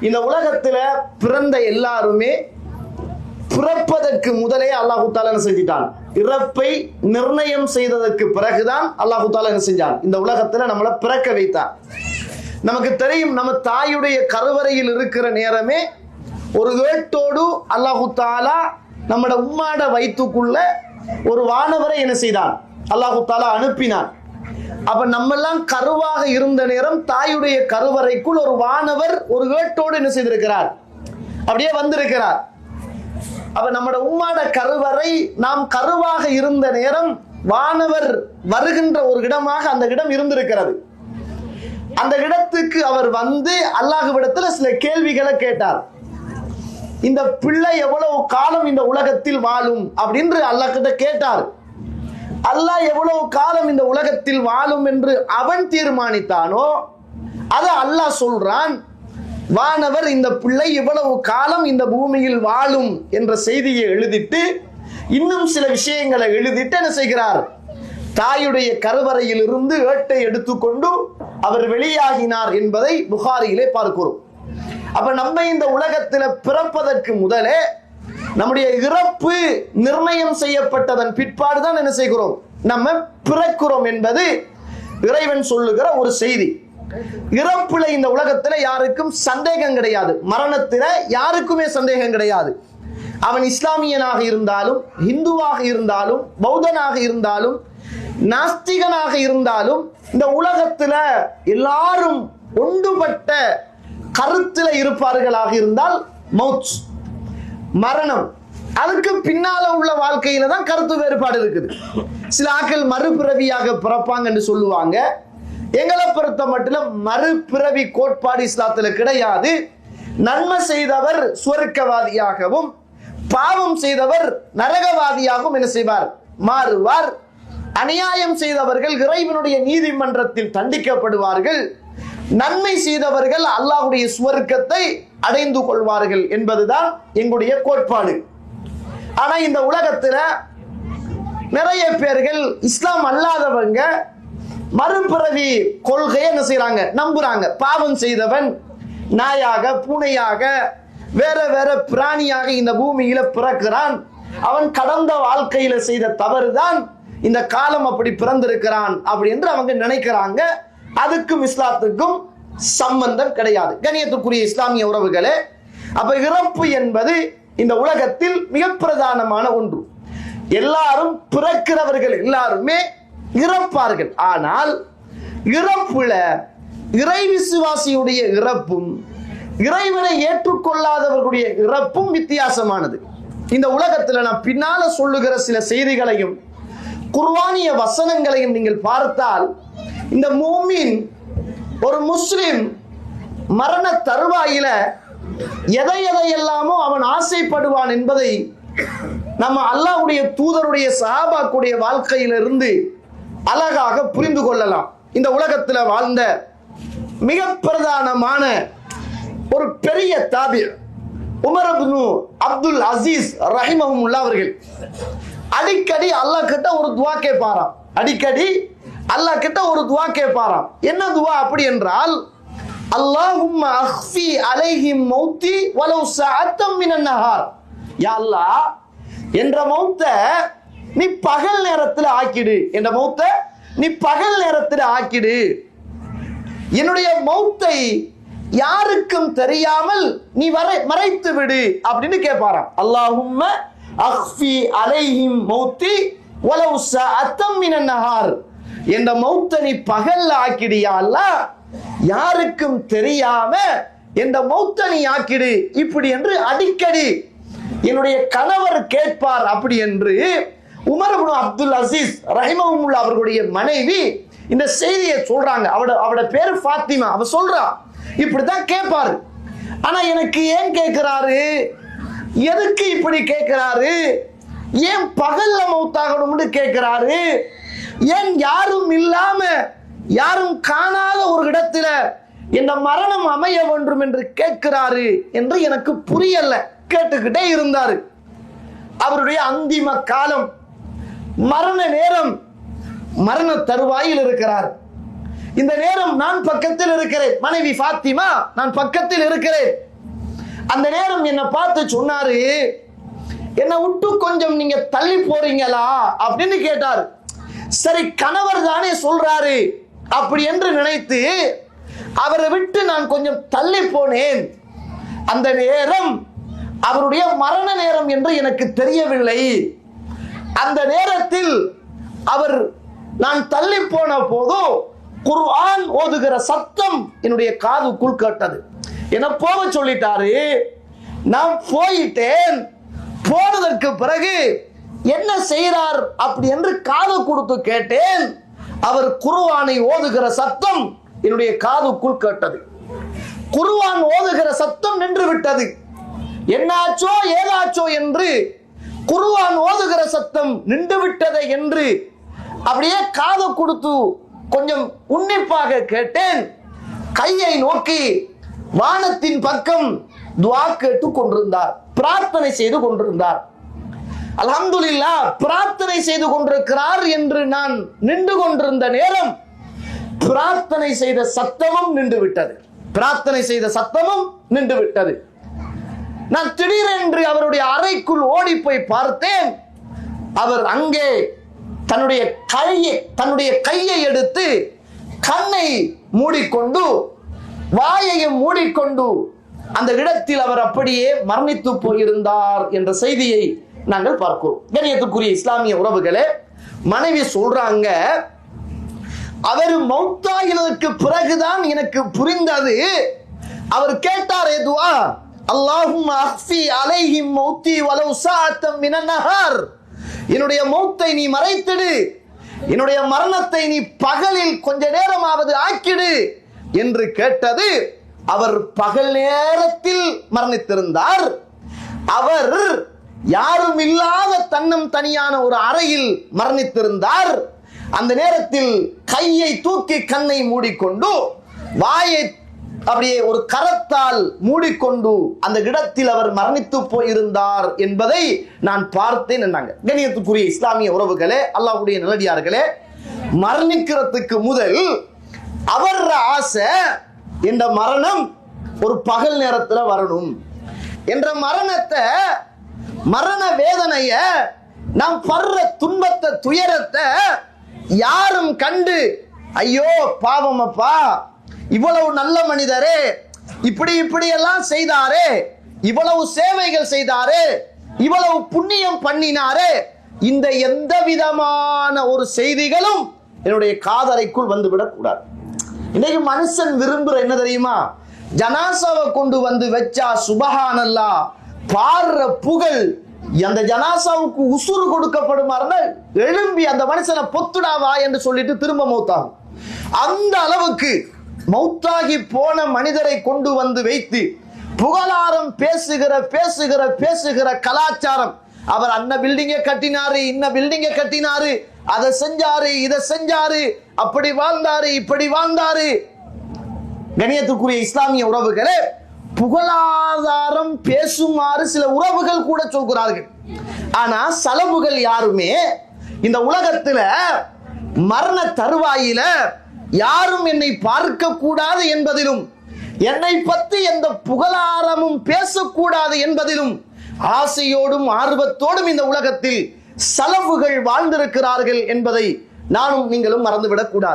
இந்த உலகத்துல பிறந்த எல்லாருமே பிறப்பதற்கு முதலே அல்லாஹு தாலா என்ன செஞ்சிட்டான்? இறப்பை நிர்ணயம் செய்ததற்கு பிறகுதான் அல்லாஹு தாலா என்ன செஞ்சான்? இந்த உலகத்துல நம்மளை பிறக்க வைத்தான். நமக்கு தெரியும் நம்ம தாயுடைய கருவறையில் இருக்கிற நேரமே ஒரு வேட்டோடு அல்லாஹு தாலா நம்மட உம்மாட வயிற்றுக்குள்ள ஒரு வானவரை என்ன செய்தான்? அல்லாஹு தாலா அனுப்பினான். அப்ப நம்ம எல்லாம் கருவாக இருந்த நேரம் தாயுடைய கருவறைக்குள் ஒரு வானவர் ஒரு வேட்டோடு என்ன செய்திருக்கிறார்? அப்படியே வந்திருக்கிறார். அப்ப நம்மட உம்மாட கருவறை நாம் கருவாக இருந்த நேரம் வானவர் வருகின்ற ஒரு இடமாக அந்த இடம் இருந்திருக்கிறது. அந்த இடத்துக்கு அவர் வந்து அல்லாஹுவிடத்துல சில கேள்விகளை கேட்டார். இந்த பிள்ளை எவ்வளவு காலம் இந்த உலகத்தில் வாழும்? அப்படின்னு அல்லாஹ் கிட்ட கேட்டார். அல்லாஹ் எவ்வளவு காலம் இந்த உலகத்தில் வாழும் என்று அவன் தீர்மானித்தானோ அது அல்லாஹ் சொல்றான் வானவர் இந்த பிள்ளை இவ்வளவு காலம் இந்த பூமியில் வாழும் என்ற செய்தியை எழுதிட்டு இன்னும் சில விஷயங்களை எழுதிட்டு என்ன செய்கிறார்? தாயுடைய கருவறையில் இருந்து ஏட்டை எடுத்துக்கொண்டு அவர் வெளியாகினார் என்பதை புகாரியிலே பார்க்கிறோம். அப்ப நம்ம இந்த உலகத்துல பிறப்பதற்கு முதலே நம்முடைய இறப்பு நிர்ணயம் செய்யப்பட்டதன் பிற்பாடு தான் என்ன செய்கிறோம்? நம்ம பிறக்கிறோம் என்பது இறைவன் சொல்லுகிற ஒரு செய்தி. இறப்புல இந்த உலகத்துல யாருக்கும் சந்தேகம் கிடையாது. மரணத்துல யாருக்குமே சந்தேகம் கிடையாது. அவன் இஸ்லாமியனாக இருந்தாலும் இந்துவாக இருந்தாலும் பௌத்தனாக இருந்தாலும் நாஸ்திகனாக இருந்தாலும் இந்த உலகத்துல எல்லாரும் ஒன்றுபட்ட கருத்துல இருப்பார்களாக இருந்தால் மௌத் மரணம். அதுக்கு பின்னால உள்ள வாழ்க்கையில தான் கருத்து வேறுபாடு இருக்குது. சில ஆக்கள் மறுபிறவியாக பிறப்பாங்கன்னு சொல்லுவாங்க. எங்களை பொறுத்த மட்டும் மறுபிறவி கோட்பாடு இஸ்லாத்துல கிடையாது. நன்மை செய்தவர் சுவர்க்கவாதியாகவும் பாவம் செய்தவர் நரகவாதியாகவும் என்ன செய்வார்? மாறுவார். அநியாயம் செய்தவர்கள் இறைவனுடைய நீதிமன்றத்தில் தண்டிக்கப்படுவார்கள். நன்மை செய்தவர்கள் அல்லாஹுடைய சுவர்க்கத்தை அடைந்து கொள்வார்கள் என்பதுதான் எங்களுடைய கோட்பாடு. ஆனா இந்த உலகத்துல நிறைய பேர்கள் இஸ்லாம் அல்லாதவங்க மறுபிறவி கொள்கையை என்ன செய்யறாங்க நம்புறாங்க. பாவம் செய்தவன் நாயாக பூனையாக வேற வேற பிராணியாக இந்த பூமியில பிறக்கிறான். அவன் கடந்த வாழ்க்கையில செய்த தவறுதான் இந்த காலம் அப்படி பிறந்திருக்கிறான் அப்படி என்று அவங்க நினைக்கிறாங்க. அதுக்கும் இஸ்லாத்துக்கும் சம்பந்தம் கிடையாது. கணியத்துக்குரிய இஸ்லாமிய உறவுகளே அப்ப இறப்பு என்பது இந்த உலகத்தில் மிக பிரதானமான ஒன்று. எல்லாரும் பிறக்கிறவர்கள் எல்லாருமே இறப்பார்கள். ஆனால் இறப்புல இறை விசுவாசியுடைய இறப்பும் இறைவனை ஏற்றுக்கொள்ளாதவர்களுடைய இறப்பும் வித்தியாசமானது. இந்த உலகத்துல நான் பின்னால சொல்லுகிற சில செய்திகளையும் குர்வானிய வசனங்களையும் நீங்கள் பார்த்தால் இந்த மூமின் ஒரு முஸ்லிம் மரண தருவாயில எதை எதையெல்லாமோ அவன் ஆசைப்படுவான் என்பதை நம்ம அல்லாஹ்வுடைய தூதருடைய சஹாபாக்குடைய வாழ்க்கையிலிருந்து அழகாக புரிந்து கொள்ளலாம். இந்த உலகத்தில் வாழ்ந்த மிக பிரதானமான ஒரு பெரிய தாபிர் உமர் அப்துல் அசீஸ் ரஹிமஹுல்லா அவர்கள். அடிக்கடி அல்லாஹ் கிட்ட ஒரு துவா கேட்பாராம். அடிக்கடி அல்லாஹ் கிட்ட ஒரு துவா கேட்பாராம். என்ன துவா? அப்படி என்றால் அல்லாஹும் அஹ்ஃபி அலைஹிம் மௌத்தி வலவ் சஅத்தம் மினன் நஹார். யா அல்லாஹ் என்ற மௌத்த நீ பகல் நேரத்தில் ஆக்கிடு. என்ற மௌத்த நீ பகல் நேரத்தில் ஆக்கிடு. என்னுடைய மௌத்தை யாருக்கும் தெரியாமல் நீ வரை மறைத்து விடு அப்படின்னு கேட்பாராம். அல்லாஹும் அஹ்ஃபி அலைஹிம் மௌத்தி வலவ் சஅத்தம் மினன் நஹார். இந்த மௌத்தை நீ பகல்ல ஆக்கிடியால யாருக்கும் தெரியாம இந்த மௌத்தை நீ ஆக்கிடு இப்படி என்று அடிக்கடி என்னுடைய கணவர் கேட்பார் அப்படி என்று உமர் அப்துல் அசீஸ் ரஹிமஹுல்லா அவர்களுடைய மனைவி இந்த செய்தியை சொல்றாங்க. அவட அவட பேர் ஃபாத்திமா. அவ சொல்றா இப்படிதான் கேட்பாரு. ஆனா எனக்கு ஏன் கேட்கிறாரு? எதுக்கு இப்படி கேட்கிறாரு? ஏன் பகல்ல மௌத்தாகணும்னு கேட்கிறாரு? ஏன் யாரும் இல்லாம யாரும் காணாத ஒரு இடத்துல இந்த மரணம் அமைய வேண்டும் என்று கேட்கிறாரு என்று எனக்கு புரியல. கேட்டுக்கிட்டே இருந்தாரு. அவருடைய அந்திம காலம் மரண நேரம் மரண தருவாயில் இருக்கிறார். இந்த நேரம் நான் பக்கத்தில் இருக்கிறேன். மனைவி ஃபாத்திமா நான் பக்கத்தில் இருக்கிறேன். அந்த நேரம் என்னை பார்த்து சொன்னாரு என்னை விட்டு கொஞ்சம் நீங்க தள்ளி போறீங்களா? அப்படின்னு கேட்டார். சரி கணவர் தானே சொல்றாரு அப்படி என்று நினைத்து அவரை விட்டு நான் கொஞ்சம் தள்ளி போனேன். அந்த நேரம் அவருடைய மரண நேரம் என்று எனக்கு தெரியவில்லை. அந்த நேரத்தில் அவர் நான் தள்ளி போன போதோ குர்ஆன் ஓதுகிற சத்தம் என்னுடைய காதுக்குள் கேட்டது. என போக சொல்லிட்டாரு. நான் போயிட்டேன். போனதற்கு பிறகு என்ன செய்கிறார் அப்படி என்று காது கொடுத்து கேட்டேன். அவர் குருவானை ஓதுகிற சத்தம் என்னுடைய காதுக்குள் கேட்டது. குருவான் ஓதுகிற சத்தம் நின்று விட்டது. என்னாச்சோ ஏதாச்சோ என்று குருவான் ஓதுகிற சத்தம் நின்று விட்டதை என்று அப்படியே காது கொடுத்து கொஞ்சம் உன்னிப்பாக கேட்டேன். கையை நோக்கி வானத்தின் பக்கம் துவா கேட்டு கொண்டிருந்தார் பிரார்த்தனை செய்து கொண்டிருந்தார். அல்ஹம்துலில்லா பிரார்த்தனை செய்து கொண்டிருக்கிறார் என்று நான் நின்று கொண்டிருந்த நேரம் பிரார்த்தனை செய்த சத்தமும் நின்று விட்டது. பிரார்த்தனை செய்த சத்தமும் நின்று விட்டது. நான் திடீரென்று அவருடைய அறைக்குள் ஓடி போய் பார்த்தேன். அவர் அங்கே தன்னுடைய கையை தன்னுடைய கையை எடுத்து கண்ணை மூடிக்கொண்டு வாயையும் மூடிக்கொண்டு அந்த இடத்தில் அவர் அப்படியே மரணித்து போயிருந்தார் என்ற செய்தியை நாங்கள் பார்க்கிறோம். கணியத்துக்குரிய இஸ்லாமிய உறவுகளே மனைவி சொல்றாங்க அவர் மௌத்தாகினதற்கு பிறகுதான் எனக்கு புரிந்தது. அவர் கேட்டார் எதுவா அல்லாஹும் அஃபி அலைஹிம் மௌத்தி வலவு சாத்தம் மினன் என்னுடைய மௌத்தை நீ மறைத்திடு. என்னுடைய மரணத்தை நீ பகலில் கொஞ்ச நேரமாவது ஆக்கிடு. என்று கேட்டது அவர் பகல் நேரத்தில் மரணித்திருந்தார். அவர் யாரும் இல்லாத தன்னம் தனியான ஒரு அறையில் மரணித்திருந்தார். அந்த நேரத்தில் கையை தூக்கி கண்ணை மூடிக்கொண்டு வாயை அப்படியே ஒரு கரத்தால் மூடிக்கொண்டு அந்த இடத்தில் அவர் மரணித்து போயிருந்தார் என்பதை நான் பார்த்தேன் என்றாங்க. கணியத்துக்குரிய இஸ்லாமிய உறவுகளே அல்லாவுடைய நிலடியார்களே மரணிக்கிறதுக்கு முதல் அவர் ஆசை என்ற மரணம் ஒரு பகல் நேரத்தில் வரணும். என்ற மரணத்தை மரண வேதனைய நாம் படுற துன்பத்தை துயரத்தை யாரும் கண்டு ஐயோ பாவம் அப்பா இவ்வளவு நல்ல மனிதரே இப்படி இப்படி எல்லாம் செய்தாரே இவ்வளவு சேவைகள் செய்தாரே இவ்வளவு புண்ணியம் பண்ணினாரே இந்த எந்த விதமான ஒரு செய்திகளும் என்னுடைய காதரைக்குள் வந்துவிடக் கூடாது. இன்னைக்கு மனுஷன் விரும்புற என்ன தெரியுமா? ஜனாசாவை கொண்டு வந்து வச்சா சுபஹானல்லா பாடுற புகழ் அந்த ஜனாசாவுக்கு உசுறு கொடுக்கப்படுமா இருந்தால் எழும்பி அந்த மனுஷனை பொத்துடாவா என்று சொல்லிட்டு திரும்ப மௌத்தாகும். அந்த அளவுக்கு மௌத்தாகி போன மனிதரை கொண்டு வந்து வைத்து புகழாரம் பேசுகிற பேசுகிற பேசுகிற கலாச்சாரம். அவர் அன்ன பில்டிங்கை கட்டினாரு இன்ன பில்டிங்கை கட்டினாரு அதை செஞ்சாரு இதை செஞ்சாரு அப்படி வாழ்ந்தாரு இப்படி வாழ்ந்தாரு. கணியத்துக்குரிய இஸ்லாமிய உறவுகளே புகழாதாரம் பேசுமாறு சில உறவுகள் கூட சொல்கிறார்கள். ஆனா சலபுகள் யாருமே இந்த உலகத்துல மரண தருவாயில யாரும் என்னை பார்க்க கூடாது என்பதிலும் என்னை பற்றி எந்த புகழாரமும் பேசக்கூடாது என்பதிலும் ஆசையோடும் ஆர்வத்தோடும் இந்த உலகத்தில் சலவுகள் வாழ்ந்திருக்கிறார்கள் என்பதை நானும் நீங்களும் மறந்துவிடக் கூடாது